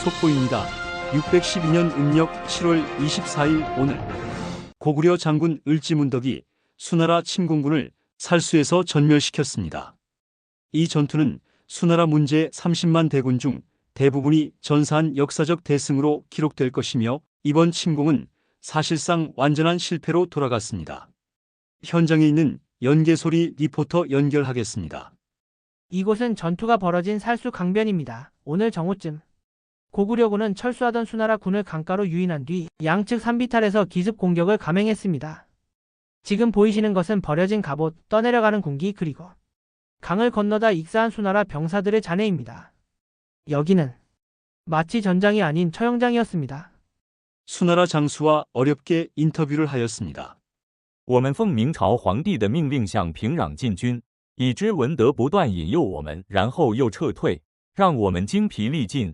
속보입니다. 612년 음력 7월 24일 오늘 고구려 장군 을지문덕이 수나라 침공군을 살수에서 전멸시켰습니다. 이 전투는 수나라 문제 30만 대군 중 대부분이 전사한 역사적 대승으로 기록될 것이며 이번 침공은 사실상 완전한 실패로 돌아갔습니다. 현장에 있는 연개소리 리포터 연결하겠습니다. 이곳은 전투가 벌어진 살수 강변입니다. 오늘 정오쯤 고구려군은 철수하던 수나라 군을 강가로 유인한 뒤 양측 산비탈에서 기습 공격을 감행했습니다. 지금 보이시는 것은 버려진 갑옷, 떠내려가는 군기 그리고 강을 건너다 익사한 수나라 병사들의 잔해입니다. 여기는 마치 전장이 아닌 처형장이었습니다. 수나라 장수와 어렵게 인터뷰를 하였습니다.我们奉明朝皇帝的命令向平壤进军，已知文德不断引诱我们，然后又撤退，让我们精疲力尽。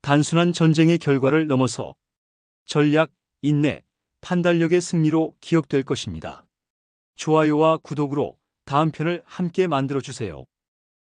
단순한 전쟁의 결과를 넘어서 전략, 인내, 판단력의 승리로 기억될 것입니다. 좋아요와 구독으로 다음 편을 함께 만들어주세요.